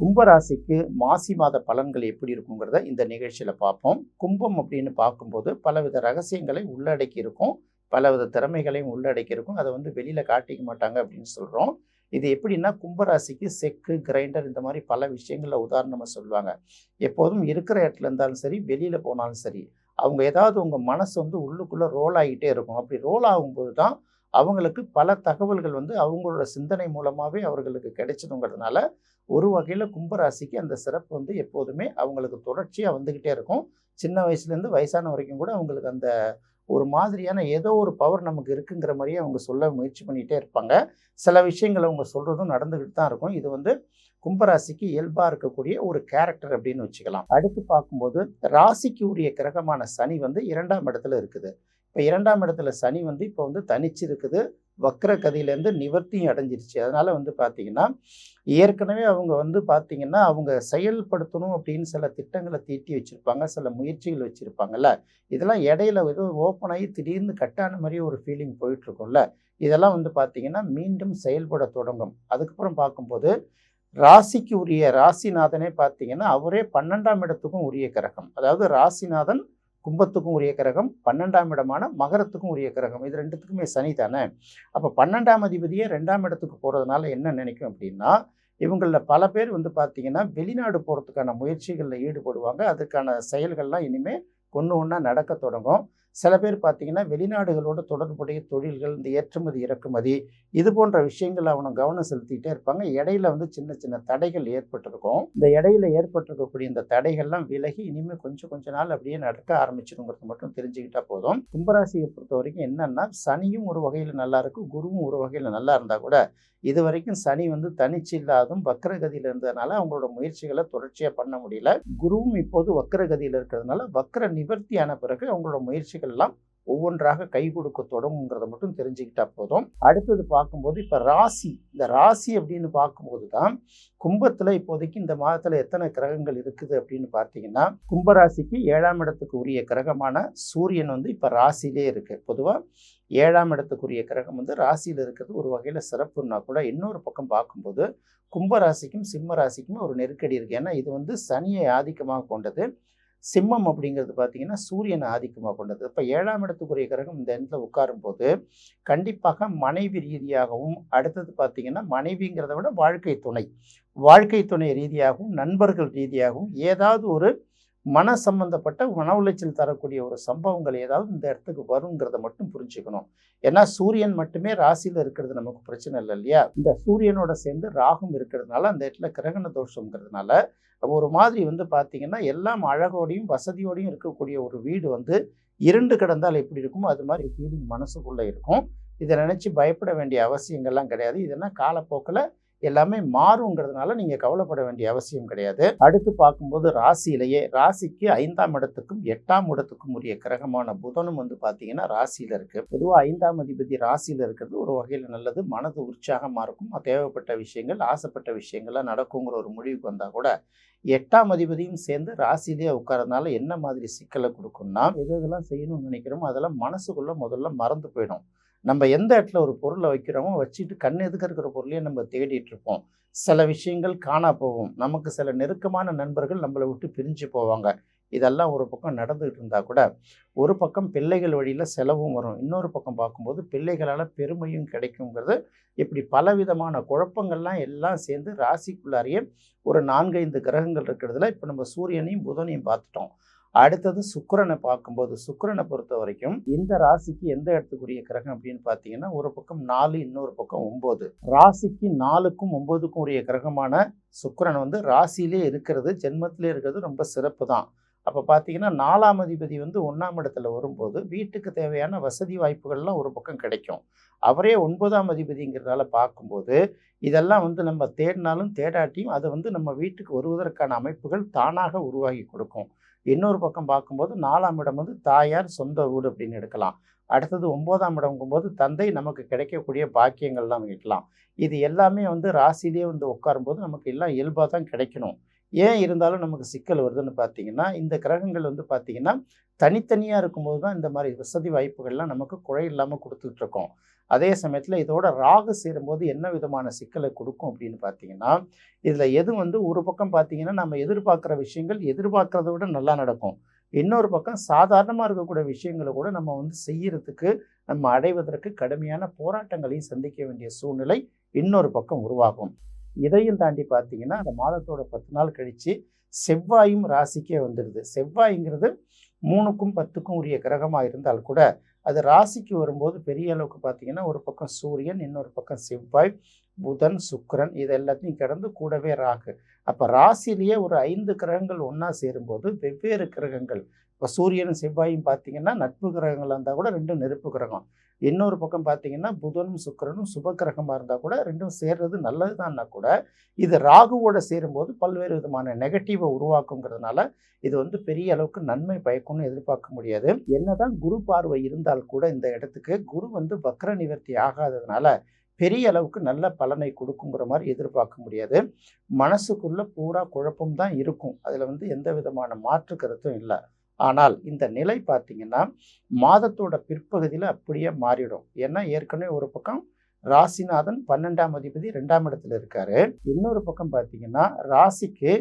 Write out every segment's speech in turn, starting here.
கும்பராசிக்கு மாசி மாத பலன்கள் எப்படி இருக்குங்கிறத இந்த நிகழ்ச்சியில் பார்ப்போம். கும்பம் அப்படின்னு பார்க்கும்போது பலவித ரகசியங்களை உள்ளடக்கி இருக்கும். பலவித திறமைகளையும் உள்ளடக்கி இருக்கும். அதை வந்து வெளியில் காட்டிக்க மாட்டாங்க அப்படின்னு சொல்கிறோம் இது எப்படின்னா கும்பராசிக்கு செக்கு கிரைண்டர் இந்த மாதிரி பல விஷயங்களில் உதாரணமாக சொல்லுவாங்க. எப்போதும் இருக்கிற இடத்துல இருந்தாலும் சரி வெளியில் போனாலும் சரி அவங்க ஏதாவது உங்கள் மனசு வந்து உள்ளுக்குள்ளே ரோல் ஆகிட்டே இருக்கும். அப்படி ரோல் ஆகும்போது தான் அவங்களுக்கு பல தகவல்கள் வந்து அவங்களோட சிந்தனை மூலமாகவே அவர்களுக்கு கிடைச்சதுங்கிறதுனால ஒரு வகையில் கும்பராசிக்கு அந்த சிறப்பு வந்து எப்போதுமே அவங்களுக்கு தொடர்ச்சியாக வந்துக்கிட்டே இருக்கும். சின்ன வயசுலேருந்து வயசான வரைக்கும் கூட அவங்களுக்கு அந்த ஒரு மாதிரியான ஏதோ ஒரு பவர் நமக்கு இருக்குங்கிற மாதிரியே அவங்க சொல்ல முயற்சி பண்ணிகிட்டே இருப்பாங்க. சில விஷயங்கள் அவங்க சொல்கிறதும் நடந்துக்கிட்டு தான் இருக்கும். இது வந்து கும்பராசிக்கு இயல்பாக இருக்கக்கூடிய ஒரு கேரக்டர் அப்படின்னு வச்சுக்கலாம். அடுத்து பார்க்கும்போது ராசிக்கு உரிய கிரகமான சனி வந்து இரண்டாம் இடத்துல இருக்குது. இப்போ இரண்டாம் இடத்துல சனி வந்து இப்போ வந்து தனிச்சு இருக்குது வக்ர கதியிலேருந்து நிவர்த்தியும் அடைஞ்சிருச்சு. அதனால் வந்து பார்த்திங்கன்னா ஏற்கனவே அவங்க வந்து பார்த்திங்கன்னா அவங்க செயல்படுத்தணும் அப்படின்னு சில திட்டங்களை தீட்டி வச்சுருப்பாங்க. சில முயற்சிகள் வச்சுருப்பாங்கல்ல. இதெல்லாம் இடையில ஏதோ ஓப்பன் ஆகி திடீர்னு கட்டான மாதிரி ஒரு ஃபீலிங் போயிட்டுருக்கும்ல. இதெல்லாம் வந்து பார்த்திங்கன்னா மீண்டும் செயல்பட தொடங்கும். அதுக்கப்புறம் பார்க்கும்போது ராசிக்கு உரிய ராசிநாதனே பார்த்தீங்கன்னா அவரே பன்னெண்டாம் இடத்துக்கும் உரிய கிரகம். அதாவது ராசிநாதன் கும்பத்துக்கும் உரிய கிரகம் பன்னெண்டாம் இடமான மகரத்துக்கும் உரிய கிரகம். இது ரெண்டுத்துக்குமே சனி தானே. அப்போ பன்னெண்டாம் அதிபதியே ரெண்டாம் இடத்துக்கு போகிறதுனால என்ன நினைக்கும் அப்படின்னா இவங்களில் பல பேர் வந்து பார்த்தீங்கன்னா வெளிநாடு போகிறதுக்கான முயற்சிகளில் ஈடுபடுவாங்க. அதுக்கான செயல்கள்லாம் இனிமேல் ஒன்று ஒன்றா நடக்க தொடங்கும். சில பேர் பார்த்தீங்கன்னா வெளிநாடுகளோட தொடர்புடைய தொழில்கள் இந்த ஏற்றுமதி இறக்குமதி இது போன்ற விஷயங்கள் அவங்க கவனம் செலுத்திக்கிட்டே இருப்பாங்க. இடையில வந்து சின்ன சின்ன தடைகள் ஏற்பட்டிருக்கும். இந்த இடையில ஏற்பட்டிருக்கக்கூடிய இந்த தடைகள்லாம் விலகி இனிமேல் கொஞ்சம் கொஞ்ச நாள் அப்படியே நடக்க ஆரம்பிச்சிருங்கிறது மட்டும் தெரிஞ்சுக்கிட்டா போதும். கும்பராசியை பொறுத்த வரைக்கும் என்னன்னா சனியும் ஒரு வகையில் நல்லா இருக்கும் குருவும் ஒரு வகையில் நல்லா இருந்தால் கூட இது வரைக்கும் சனி வந்து தனிச்சு இல்லாதும் வக்கரகதியில் இருந்ததுனால அவங்களோட முயற்சிகளை தொடர்ச்சியாக பண்ண முடியல. குருவும் இப்போது வக்கரகதியில் இருக்கிறதுனால வக்கர நிவர்த்தியான பிறகு அவங்களோட முயற்சிகள் எல்லாம் ஒவ்வொன்றாக கை கொடுக்க தொடங்குங்கிறத மட்டும் தெரிஞ்சுக்கிட்டா போதும். அடுத்தது பார்க்கும்போது இப்போ ராசி. இந்த ராசி அப்படின்னு பார்க்கும்போது தான் கும்பத்தில் இப்போதைக்கு இந்த மாதத்தில் எத்தனை கிரகங்கள் இருக்குது அப்படின்னு பார்த்தீங்கன்னா கும்பராசிக்கு ஏழாம் இடத்துக்கு உரிய கிரகமான சூரியன் வந்து இப்போ ராசியிலே இருக்குது பொதுவாக ஏழாம் இடத்துக்குரிய கிரகம் வந்து ராசியில் இருக்கிறது ஒரு வகையில் சிறப்புன்னா கூட இன்னொரு பக்கம் பார்க்கும்போது கும்பராசிக்கும் சிம்ம ராசிக்கும் ஒரு நெருக்கடி இருக்குது ஏன்னா இது வந்து சனியை ஆதிக்கமாக கொண்டது. சிம்மம் அப்படிங்கிறது பார்த்தீங்கன்னா சூரியனை ஆதிக்கமாக கொண்டது. இப்போ ஏழாம் இடத்துக்குரிய கிரகம் இந்த இடத்துல உட்காரும் போது கண்டிப்பாக மனைவி ரீதியாகவும் அடுத்தது பார்த்தீங்கன்னா மனைவிங்கிறத விட வாழ்க்கை துணை. வாழ்க்கை துணை ரீதியாகவும் நண்பர்கள் ரீதியாகவும் ஏதாவது ஒரு மன சம்பந்தப்பட்ட மன உளைச்சல் தரக்கூடிய ஒரு சம்பவங்கள் ஏதாவது இந்த இடத்துக்கு வருங்கிறத மட்டும் புரிஞ்சுக்கணும். ஏன்னா சூரியன் மட்டுமே ராசியில் இருக்கிறது நமக்கு பிரச்சனை இல்லை இல்லையா? இந்த சூரியனோட சேர்ந்து ராகும் இருக்கிறதுனால அந்த இடத்துல கிரகண தோஷங்கிறதுனால ஒரு மாதிரி வந்து பார்த்தீங்கன்னா எல்லாம் அழகோடையும் வசதியோடையும் இருக்கக்கூடிய ஒரு வீடு வந்து இருண்டு கிடந்தால் எப்படி இருக்குமோ அது மாதிரி ஃபீலிங் மனசுக்குள்ளே இருக்கும். இதை நினச்சி பயப்பட வேண்டிய அவசியங்கள்லாம் கிடையாது. இதெல்லாம் காலப்போக்கில் எல்லாமே மாறுங்கிறதுனால நீங்கள் கவலைப்பட வேண்டிய அவசியம் கிடையாது. அடுத்து பார்க்கும்போது ராசியிலேயே ராசிக்கு ஐந்தாம் இடத்துக்கும் எட்டாம் இடத்துக்கும் உரிய கிரகமான புதனும் வந்து பார்த்தீங்கன்னா ராசியில் இருக்குது பொதுவாக ஐந்தாம் அதிபதி ராசியில் இருக்கிறது ஒரு வகையில் நல்லது. மனது உற்சாகமாக இருக்கும். தேவைப்பட்ட விஷயங்கள் ஆசைப்பட்ட விஷயங்கள்லாம் நடக்குங்கிற ஒரு முடிவுக்கு வந்தால் கூட எட்டாம் அதிபதியும் சேர்ந்து ராசியிலே உட்காரதுனால என்ன மாதிரி சிக்கலை கொடுக்கும்னா எது எதெல்லாம் செய்யணும்னு நினைக்கிறோமோ அதெல்லாம் மனசுக்குள்ளே முதல்ல மறந்து போயிடும். நம்ம எந்த இடத்துல ஒரு பொருளை வைக்கிறோமோ வச்சுட்டு கண் எதுக்க இருக்கிற பொருளையே நம்ம தேடிட்டு இருப்போம். சில விஷயங்கள் காணா போகும். நமக்கு சில நெருக்கமான நண்பர்கள் நம்மளை விட்டு பிரிஞ்சு போவாங்க. இதெல்லாம் ஒரு பக்கம் நடந்துகிட்டு இருந்தால் கூட ஒரு பக்கம் பிள்ளைகள் வழியில் செலவும் வரும். இன்னொரு பக்கம் பார்க்கும்போது பிள்ளைகளால் பெருமையும் கிடைக்குங்கிறது இப்படி பலவிதமான குழப்பங்கள்லாம் எல்லாம் சேர்ந்து ராசிக்குள்ளாரியே ஒரு நான்கைந்து கிரகங்கள் இருக்கிறதுல இப்போ நம்ம சூரியனையும் புதனையும் பார்த்துட்டோம். அடுத்தது சுக்கரனை பார்க்கும்போது சுக்கரனை பொறுத்த வரைக்கும் இந்த ராசிக்கு எந்த இடத்துக்குரிய கிரகம் அப்படின்னு பார்த்தீங்கன்னா ஒரு பக்கம் நாலு இன்னொரு பக்கம் ஒம்பது. ராசிக்கு நாலுக்கும் ஒம்பதுக்கும் உரிய கிரகமான சுக்கரன் வந்து ராசியிலே இருக்கிறது ஜென்மத்திலே இருக்கிறது ரொம்ப சிறப்பு தான். அப்போ பார்த்தீங்கன்னா நாலாம் அதிபதி வந்து ஒன்றாம் இடத்துல வரும்போது வீட்டுக்கு தேவையான வசதி வாய்ப்புகள்லாம் ஒரு பக்கம் கிடைக்கும். அவரே ஒன்பதாம் அதிபதிங்கிறதால பார்க்கும்போது இதெல்லாம் வந்து நம்ம தேடினாலும் தேடாட்டியும் அதை வந்து நம்ம வீட்டுக்கு வருவதற்கான அமைப்புகள் தானாக உருவாகி கொடுக்கும். இன்னொரு பக்கம் பார்க்கும்போது நாலாம் இடம் வந்து தாயார் சொந்த வீடு அப்படின்னு எடுக்கலாம். அடுத்தது ஒம்போதாம் இடங்கும்போது தந்தை நமக்கு கிடைக்கக்கூடிய பாக்கியங்கள்லாம் வைக்கலாம் இது எல்லாமே வந்து ராசிலேயே வந்து உட்காரும்போது நமக்கு எல்லாம் இயல்பாக தான் கிடைக்கணும். ஏன் இருந்தாலும் நமக்கு சிக்கல் வருதுன்னு பார்த்தீங்கன்னா இந்த கிரகங்கள் வந்து பார்த்தீங்கன்னா தனித்தனியாக இருக்கும்போது தான் இந்த மாதிரி வசதி வாய்ப்புகள்லாம் நமக்கு குறை இல்லாமல் கொடுத்துட்ருக்கோம் அதே சமயத்தில் இதோட ராகு சேரும்போது என்ன விதமான சிக்கலை கொடுக்கும் அப்படின்னு பார்த்தீங்கன்னா இதில் எது வந்து ஒரு பக்கம் பார்த்தீங்கன்னா நம்ம எதிர்பார்க்குற விஷயங்கள் எதிர்பார்க்குறத விட நல்லா நடக்கும். இன்னொரு பக்கம் சாதாரணமாக இருக்கக்கூடிய விஷயங்களை கூட நம்ம வந்து செய்யறதுக்கு நம்ம அடைவதற்கு கடுமையான போராட்டங்களையும் சந்திக்க வேண்டிய சூழ்நிலை இன்னொரு பக்கம் உருவாகும். இதையும் தாண்டி பார்த்தீங்கன்னா அந்த மாதத்தோட பத்து நாள் கழித்து செவ்வாயும் ராசிக்கே வந்துடுது. செவ்வாய்ங்கிறது மூணுக்கும் பத்துக்கும் உரிய கிரகமாக இருந்தால் கூட அது ராசிக்கு வரும்போது பெரிய அளவுக்கு பார்த்தீங்கன்னா ஒரு பக்கம் சூரியன் இன்னொரு பக்கம் செவ்வாய் புதன் சுக்கரன் இது எல்லாத்தையும் கடந்து கூடவே ராகு. அப்போ ராசிலேயே ஒரு ஐந்து கிரகங்கள் ஒன்றா சேரும்போது வெவ்வேறு கிரகங்கள். இப்போ சூரியனும் செவ்வாயும் பார்த்தீங்கன்னா நட்பு கிரகங்களாக இருந்தால் கூட ரெண்டும் நெருப்பு கிரகம். இன்னொரு பக்கம் பார்த்தீங்கன்னா புதனும் சுக்கிரனும் சுபக்கிரகமாக இருந்தால் கூட ரெண்டும் சேர்றது நல்லது தான்னா கூட இது ராகுவோட சேரும்போது பல்வேறு விதமான நெகட்டிவை உருவாக்குங்கிறதுனால இது வந்து பெரிய அளவுக்கு நன்மை பயக்கும்னு எதிர்பார்க்க முடியாது. என்னதான் குரு பார்வை இருந்தால் கூட இந்த இடத்துக்கு குரு வந்து வக்ர நிவர்த்தி ஆகாததுனால பெரிய அளவுக்கு நல்ல பலனை கொடுக்குங்கிற மாதிரி எதிர்பார்க்க முடியாது. மனசுக்குள்ளே பூரா குழப்பம் தான் இருக்கும். அதில் வந்து எந்த விதமான மாற்று கருத்தும் இல்லை. ஆனால் இந்த நிலை பார்த்தீங்கன்னா மாதத்தோட பிற்பகுதியில் அப்படியே மாறிடும். ஏன்னா ஏற்கனவே ஒரு பக்கம் ராசிநாதன் பன்னெண்டாம் அதிபதி ரெண்டாம் இடத்துல இருக்காரு. இன்னொரு பக்கம் பார்த்தீங்கன்னா ராசிக்கு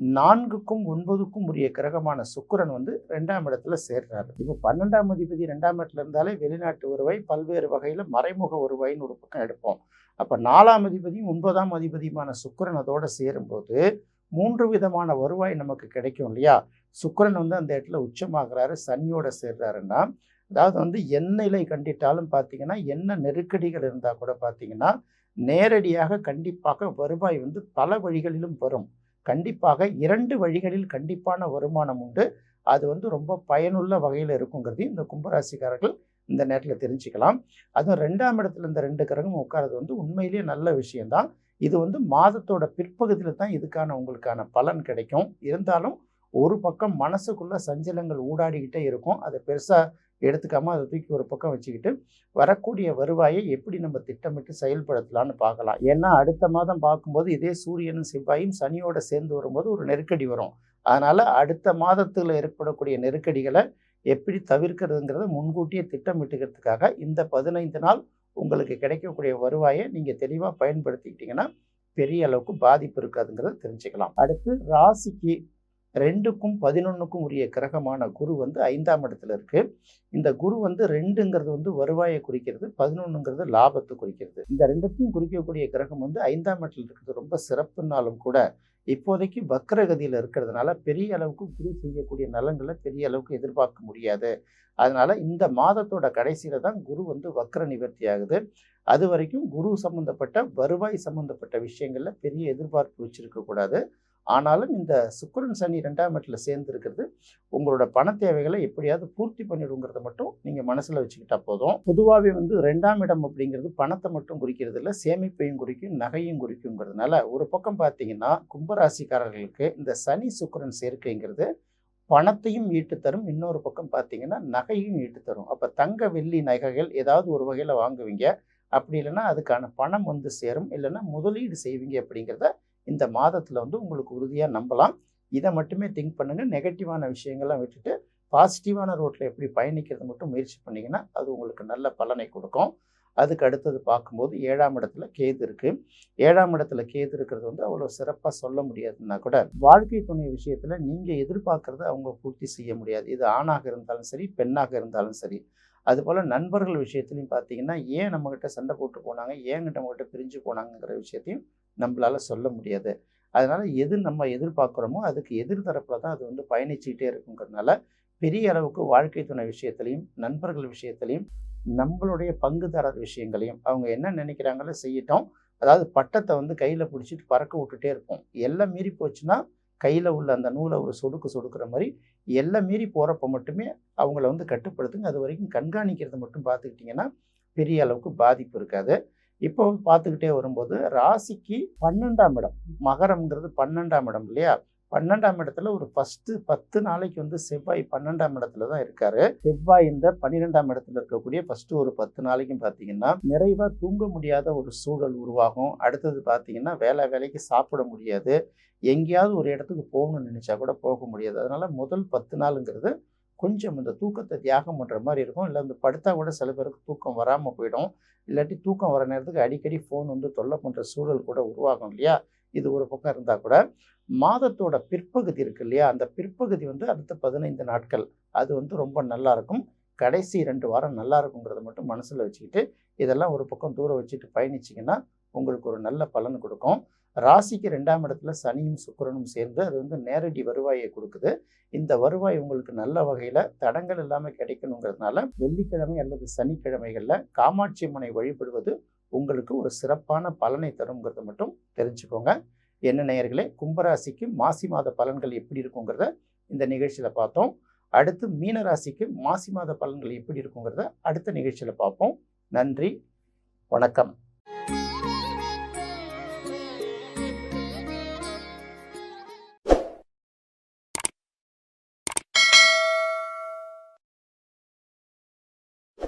நான்குக்கும் ஒன்பதுக்கும் உரிய கிரகமான சுக்கிரன் வந்து ரெண்டாம் இடத்துல சேர்றாரு. இப்போ பன்னெண்டாம் அதிபதி ரெண்டாம் இடத்துல இருந்தாலே வெளிநாட்டு வருவாய் பல்வேறு வகையில் மறைமுக வருவாயின்னு ஒரு பக்கம் எடுப்போம். அப்போ நாலாம் அதிபதியும் ஒன்பதாம் அதிபதியுமான சுக்கரன் அதோட சேரும்போது மூன்று விதமான வருவாய் நமக்கு கிடைக்கும் இல்லையா? சுக்கரன் வந்து அந்த இடத்துல உச்சமாகிறாரு சனியோட சேர்றாருன்னா அதாவது வந்து எண்ணெயிலை கண்டிட்டாலும் பார்த்தீங்கன்னா என்ன நெருக்கடிகள் இருந்தால் கூட பார்த்தீங்கன்னா நேரடியாக கண்டிப்பாக வருவாய் வந்து பல வழிகளிலும் வரும். கண்டிப்பாக இரண்டு வழிகளில் கண்டிப்பான வருமானம் உண்டு. அது வந்து ரொம்ப பயனுள்ள வகையில் இருக்குங்கிறது இந்த கும்பராசிக்காரர்கள் இந்த நேரத்தில் தெரிஞ்சுக்கலாம். அதுவும் ரெண்டாம் இடத்துல இந்த ரெண்டு கிரகம் உட்காரது வந்து உண்மையிலேயே நல்ல விஷயம்தான். இது வந்து மாதத்தோட பிற்பகுதியில் தான் இதுக்கான உங்களுக்கான பலன் கிடைக்கும். இருந்தாலும் ஒரு பக்கம் மனசுக்குள்ள சஞ்சலங்கள் ஊடாடிக்கிட்டே இருக்கும். அதை பெருசாக எடுத்துக்காம அதை தூக்கி ஒரு பக்கம் வச்சுக்கிட்டு வரக்கூடிய வருவாயை எப்படி நம்ம திட்டமிட்டு செயல்படுத்தலாம்னு பார்க்கலாம். ஏன்னா அடுத்த மாதம் பார்க்கும்போது இதே சூரியனும் செவ்வாயும் சனியோட சேர்ந்து வரும்போது ஒரு நெருக்கடி வரும். அதனால அடுத்த மாதத்தில் ஏற்படக்கூடிய நெருக்கடிகளை எப்படி தவிர்க்கிறதுங்கிறத முன்கூட்டியே திட்டமிட்டுக்கிறதுக்காக இந்த பதினைந்து நாள் உங்களுக்கு கிடைக்கக்கூடிய வருவாயை நீங்கள் தெளிவாக பயன்படுத்திக்கிட்டீங்கன்னா பெரிய அளவுக்கு பாதிப்பு இருக்காதுங்கிறத தெரிஞ்சுக்கலாம். அடுத்து ராசிக்கு ரெண்டுக்கும் பதினொன்றுக்கும் உரிய கிரகமான குரு வந்து ஐந்தாம் இடத்துல இருக்குது இந்த குரு வந்து ரெண்டுங்கிறது வந்து வருவாயை குறிக்கிறது பதினொன்றுங்கிறது லாபத்தை குறிக்கிறது. இந்த ரெண்டுத்தையும் குறிக்கக்கூடிய கிரகம் வந்து ஐந்தாம் இடத்துல இருக்கிறது. ரொம்ப சிறப்புனாலும் கூட இப்போதைக்கு வக்கரகதியில் இருக்கிறதுனால பெரிய அளவுக்கு குரு செய்யக்கூடிய நலன்களை பெரிய அளவுக்கு எதிர்பார்க்க முடியாது. அதனால இந்த மாதத்தோட கடைசியில தான் குரு வந்து வக்கர நிவர்த்தி ஆகுது. அது வரைக்கும் குரு சம்பந்தப்பட்ட வருவாய் சம்பந்தப்பட்ட விஷயங்களில் பெரிய எதிர்பார்ப்பு வச்சிருக்க கூடாது. ஆனாலும் இந்த சுக்கரன் சனி ரெண்டாம் இடத்துல சேர்ந்து இருக்கிறது உங்களோட பண தேவைகளை எப்படியாவது பூர்த்தி பண்ணிடுங்கிறத மட்டும் நீங்கள் மனசில் வச்சுக்கிட்டா போதும். பொதுவாகவே வந்து ரெண்டாம் இடம் அப்படிங்கிறது பணத்தை மட்டும் குறிக்கிறது இல்லை சேமிப்பையும் குறிக்கும் நகையும் குறிக்குங்கிறதுனால ஒரு பக்கம் பார்த்தீங்கன்னா கும்பராசிக்காரர்களுக்கு இந்த சனி சுக்கரன் சேர்க்கைங்கிறது பணத்தையும் ஈட்டு தரும். இன்னொரு பக்கம் பார்த்தீங்கன்னா நகையும் ஈட்டு தரும். அப்போ தங்க வெள்ளி நகைகள் ஏதாவது ஒரு வகையில் வாங்குவீங்க. அப்படி இல்லைன்னா அதுக்கான பணம் வந்து சேரும். இல்லைன்னா முதலீடு செய்வீங்க அப்படிங்கிறத இந்த மாதத்தில் வந்து உங்களுக்கு உறுதியாக நம்பலாம். இதை மட்டுமே திங்க் பண்ணுங்கள் நெகட்டிவான விஷயங்கள்லாம் விட்டுட்டு பாசிட்டிவான ரோட்டில் எப்படி பயணிக்கிறது மட்டும் முயற்சி பண்ணிங்கன்னா அது உங்களுக்கு நல்ல பலனை கொடுக்கும். அதுக்கு அடுத்தது பார்க்கும்போது ஏழாம் இடத்துல கேது இருக்குது ஏழாம் இடத்துல கேது இருக்கிறது வந்து அவ்வளோ சிறப்பாக சொல்ல முடியாதுன்னா கூட வாழ்க்கை துணை விஷயத்தில் நீங்கள் எதிர்பார்க்குறத அவங்க பூர்த்தி செய்ய முடியாது. இது ஆணாக இருந்தாலும் சரி பெண்ணாக இருந்தாலும் சரி. அதுபோல் நண்பர்கள் விஷயத்துலையும் பார்த்தீங்கன்னா ஏன் நம்மக்கிட்ட சண்டை போட்டு போனாங்க? ஏன் நம்மகிட்ட பிரிஞ்சு போனாங்கங்கிற விஷயத்தையும் நம்மளால் சொல்ல முடியாது. அதனால் எது நம்ம எதிர்பார்க்குறோமோ அதுக்கு எதிர்தரப்பில் தான் அது வந்து பயணிச்சுக்கிட்டே இருக்குங்கிறதுனால பெரிய அளவுக்கு வாழ்க்கை துணை விஷயத்துலையும் நண்பர்கள் விஷயத்துலையும் நம்மளுடைய பங்குதாரர் விஷயங்களையும் அவங்க என்ன நினைக்கிறாங்களோ செய்யட்டும். அதாவது பட்டத்தை வந்து கையில் பிடிச்சிட்டு பறக்க விட்டுட்டே இருப்போம். எல்லாம் மீறி போச்சுன்னா கையில் உள்ள அந்த நூலை ஒரு சொடுக்கு சொடுக்கிற மாதிரி எல்லாம் மீறி போகிறப்ப மட்டுமே அவங்கள வந்து கட்டுப்படுத்துங்க. அது வரைக்கும் கண்காணிக்கிறது மட்டும் பார்த்துக்கிட்டிங்கன்னா பெரிய அளவுக்கு பாதிப்பு இருக்காது. இப்போ பார்த்துக்கிட்டே வரும்போது ராசிக்கு பன்னெண்டாம் இடம். மகரம்ங்கிறது பன்னெண்டாம் இடம் இல்லையா? பன்னெண்டாம் இடத்துல ஒரு ஃபஸ்ட்டு பத்து நாளைக்கு வந்து செவ்வாய் பன்னெண்டாம் இடத்துல தான் இருக்காரு. செவ்வாய் இந்த பன்னிரெண்டாம் இடத்துல இருக்கக்கூடிய ஃபஸ்ட்டு ஒரு பத்து நாளைக்கும் பார்த்தீங்கன்னா நிறைவாக தூங்க முடியாத ஒரு சூழல் உருவாகும். அடுத்தது பார்த்தீங்கன்னா வேலை வேலைக்கு சாப்பிட முடியாது. எங்கேயாவது ஒரு இடத்துக்கு போகணும்னு நினச்சா கூட போக முடியாது. அதனால் முதல் பத்து நாளுங்கிறது கொஞ்சம் இந்த தூக்கத்தை தியாகம் பண்ணுற மாதிரி இருக்கும். இல்லை இந்த படுத்தா கூட சில பேருக்கு தூக்கம் வராமல் போயிடும். இல்லாட்டி தூக்கம் வர நேரத்துக்கு அடிக்கடி ஃபோன் வந்து தொல்லை பண்ணுற சூழல் கூட உருவாகும் இல்லையா? இது ஒரு பக்கம் இருந்தால் கூட. மாதத்தோட பிற்பகுதி இருக்கு இல்லையா? அந்த பிற்பகுதி வந்து அடுத்த பதினைந்து நாட்கள். அது வந்து ரொம்ப நல்லா இருக்கும். கடைசி ரெண்டு வாரம் நல்லா இருக்குங்கிறத மட்டும் மனசில் வச்சுக்கிட்டு இதெல்லாம் ஒரு பக்கம் தூரம் வச்சுட்டு பயணிச்சிங்கன்னா உங்களுக்கு ஒரு நல்ல பலன் கொடுக்கும். ராசிக்கு ரெண்டாம் இடத்துல சனியும் சுக்கிரனும் சேர்ந்து அது வந்து நேரடி வருவாயை கொடுக்குது. இந்த வருவாய் உங்களுக்கு நல்ல வகையில் தடங்கள் இல்லாமல் கிடைக்கணுங்கிறதுனால வெள்ளிக்கிழமை அல்லது சனிக்கிழமைகளில் காமாட்சி அம்மனை வழிபடுவது உங்களுக்கு ஒரு சிறப்பான பலனை தருங்கிறத மட்டும் தெரிஞ்சுக்கோங்க. என்ன நேயர்களே கும்பராசிக்கு மாசி மாத பலன்கள் எப்படி இருக்குங்கிறத இந்த நிகழ்ச்சியில் பார்த்தோம். அடுத்து மீனராசிக்கு மாசி மாத பலன்கள் எப்படி இருக்குங்கிறத அடுத்த நிகழ்ச்சியில் பார்ப்போம். நன்றி வணக்கம்.